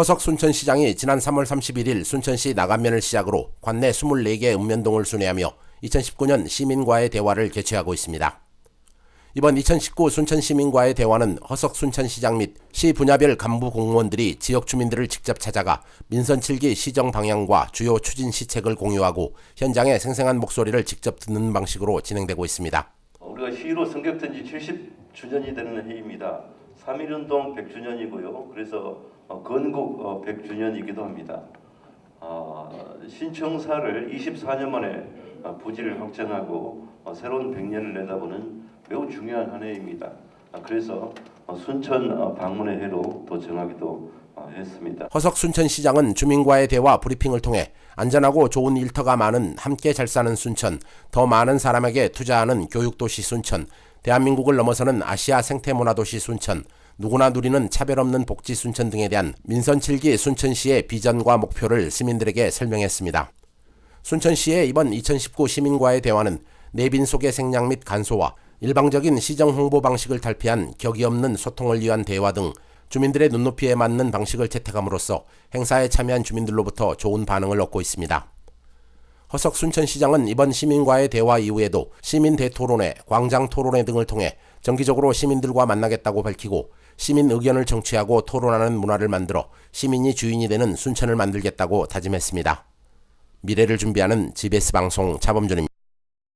허석 순천시장이 지난 3월 31일 순천시 나간면을 시작으로 관내 24개 읍면동을 순회하며 2019년 시민과의 대화를 개최하고 있습니다. 이번 2019 순천 시민과의 대화는 허석 순천시장 및 시 분야별 간부 공무원들이 지역 주민들을 직접 찾아가 민선 7기 시정 방향과 주요 추진 시책을 공유하고 현장의 생생한 목소리를 직접 듣는 방식으로 진행되고 있습니다. 우리가 시로 성격된 지 70주년이 되는 해입니다. 3.1운동 100주년이고요. 그래서 어, 건국 어, 100주년이기도 합니다. 어, 신청사를 24년 만에 어, 부지를 확정하고 어, 새로운 100년을 내다보는 매우 중요한 한 해입니다. 아, 그래서 어, 순천 어, 방문의 해로 또 정하기도 어, 했습니다. 허석 순천시장은 주민과의 대화 브리핑을 통해 안전하고 좋은 일터가 많은 함께 잘 사는 순천, 더 많은 사람에게 투자하는 교육도시 순천, 대한민국을 넘어서는 아시아 생태문화도시 순천, 누구나 누리는 차별 없는 복지 순천 등에 대한 민선 7기 순천시의 비전과 목표를 시민들에게 설명했습니다. 순천시의 이번 2019 시민과의 대화는 내빈 속의 생략 및 간소화, 일방적인 시정 홍보 방식을 탈피한 격이 없는 소통을 위한 대화 등 주민들의 눈높이에 맞는 방식을 채택함으로써 행사에 참여한 주민들로부터 좋은 반응을 얻고 있습니다. 허석 순천시장은 이번 시민과의 대화 이후에도 시민 대토론회, 광장 토론회 등을 통해 정기적으로 시민들과 만나겠다고 밝히고 시민 의견을 정취하고 토론하는 문화를 만들어 시민이 주인이 되는 순천을 만들겠다고 다짐했습니다. 미래를 준비하는 GBS 방송 차범준입니다.